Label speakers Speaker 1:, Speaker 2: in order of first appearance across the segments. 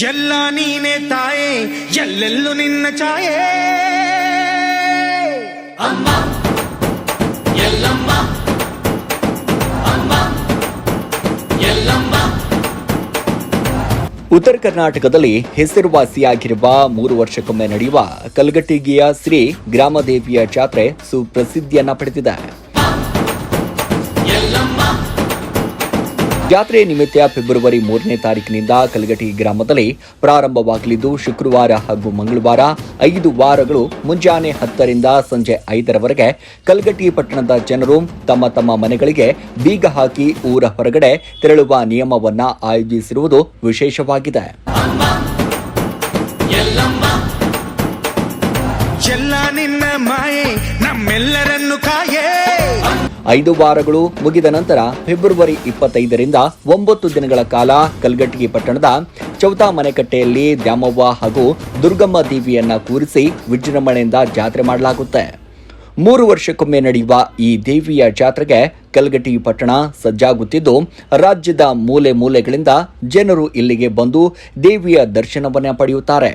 Speaker 1: ಎಲ್ಲ ನೀನೆ ತಾಯೇ ಎಲ್ಲೆಲ್ಲೂ ನಿನ್ನ ಛಾಯೆ.
Speaker 2: ಅಮ್ಮ ಎಲ್ಲಮ್ಮ ಅಮ್ಮ ಎಲ್ಲಮ್ಮ.
Speaker 3: ಉತ್ತರ ಕರ್ನಾಟಕದಲ್ಲಿ ಹೆಸರುವಾಸಿಯಾಗಿರುವ ಮೂರು ವರ್ಷಕ್ಕೊಮ್ಮೆ ನಡೆಯುವ ಕಲ್ಗಟ್ಟಿಗೆಯ ಶ್ರೀ ಗ್ರಾಮದೇವಿಯ ಜಾತ್ರೆ ಸುಪ್ರಸಿದ್ಧಿಯನ್ನ ಪಡೆದಿದೆ. ಜಾತ್ರೆ ನಿಮಿತ್ತ ಫೆಬ್ರವರಿ ಮೂರನೇ ತಾರೀಕಿನಿಂದ ಕಲಗಟಿ ಗ್ರಾಮದಲ್ಲಿ ಪ್ರಾರಂಭವಾಗಲಿದ್ದು ಶುಕ್ರವಾರ ಹಾಗೂ ಮಂಗಳವಾರ ಐದು ವಾರಗಳು ಮುಂಜಾನೆ ಹತ್ತರಿಂದ ಸಂಜೆ ಐದರವರೆಗೆ ಕಲಗಟಿ ಪಟ್ಟಣದ ಜನರು ತಮ್ಮ ತಮ್ಮ ಮನೆಗಳಿಗೆ ಬೀಗ ಹಾಕಿ ಊರ ಹೊರಗಡೆ ತೆರಳುವ ನಿಯಮವನ್ನು ಆಯೋಜಿಸಿರುವುದು ವಿಶೇಷವಾಗಿದೆ.
Speaker 1: ನಿನ್ನ ಮಾಯೆ ನಮ್ಮೆಲ್ಲರನ್ನು ಕಾಯೇ.
Speaker 3: ಐದು ವಾರಗಳು ಮುಗಿದ ನಂತರ ಫೆಬ್ರವರಿ ಇಪ್ಪತ್ತೈದರಿಂದ ಒಂಬತ್ತು ದಿನಗಳ ಕಾಲ ಕಲ್ಗಟ್ಟಿಗೆ ಪಟ್ಟಣದ ಚೌತಾ ಮನೆಕಟ್ಟೆಯಲ್ಲಿ ದ್ಯಾಮವ್ವ ಹಾಗೂ ದುರ್ಗಮ್ಮ ದೇವಿಯನ್ನ ಕೂರಿಸಿ ವಿಜೃಂಭಣೆಯಿಂದ ಜಾತ್ರೆ ಮಾಡಲಾಗುತ್ತೆ. ಮೂರು ವರ್ಷಕ್ಕೊಮ್ಮೆ ನಡೆಯುವ ಈ ದೇವಿಯ ಜಾತ್ರೆಗೆ ಕಲ್ಗಟ್ಟಿ ಪಟ್ಟಣ ಸಜ್ಜಾಗುತ್ತಿದ್ದು, ರಾಜ್ಯದ ಮೂಲೆ ಮೂಲೆಗಳಿಂದ ಜನರು ಇಲ್ಲಿಗೆ ಬಂದು ದೇವಿಯ ದರ್ಶನವನ್ನು ಪಡೆಯುತ್ತಾರೆ.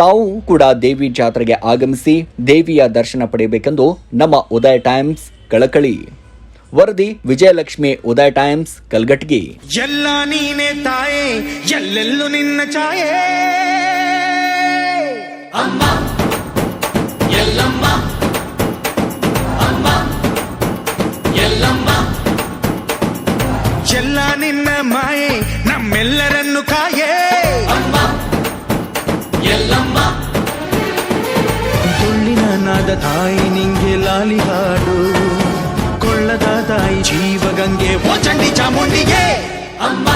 Speaker 3: ತಾವು ಕೂಡ ದೇವಿ ಜಾತ್ರೆಗೆ ಆಗಮಿಸಿ ದೇವಿಯ ದರ್ಶನ ಪಡೆಯಬೇಕೆಂದು ನಮ್ಮ ಉದಯ ಟೈಮ್ಸ್ ಕಳಕಳಿ. ವರದಿ ವಿಜಯಲಕ್ಷ್ಮಿ ಉದಯ ಟೈಮ್ಸ್, ಕಲ್ಗಟ್ಗಿ.
Speaker 1: ಎಲ್ಲ ನೀನೆ ತಾಯೇ, ಎಲ್ಲೆಲ್ಲೂ ನಿನ್ನ ಛಾಯೆ.
Speaker 2: ಅಮ್ಮ, ಎಲ್ಲಮ್ಮ ಅಮ್ಮ, ಎಲ್ಲಮ್ಮ.
Speaker 1: ಎಲ್ಲ ನಿನ್ನ ಮಾಯೆ, ನಮ್ಮೆಲ್ಲರನ್ನು ಕಾಯೇ.
Speaker 2: ಅಮ್ಮ, ಎಲ್ಲಮ್ಮ.
Speaker 1: ತುಳ್ಳಿನ ನಾದ ತಾಯಿ, ನಿಂಗೆ ಲಾಲಿ ಹಾಡು. ಜೀವಗಂಗೆ ಓ ಚಂಡಿ ಚಾಮುಂಡಿಗೆ
Speaker 2: ಅಮ್ಮ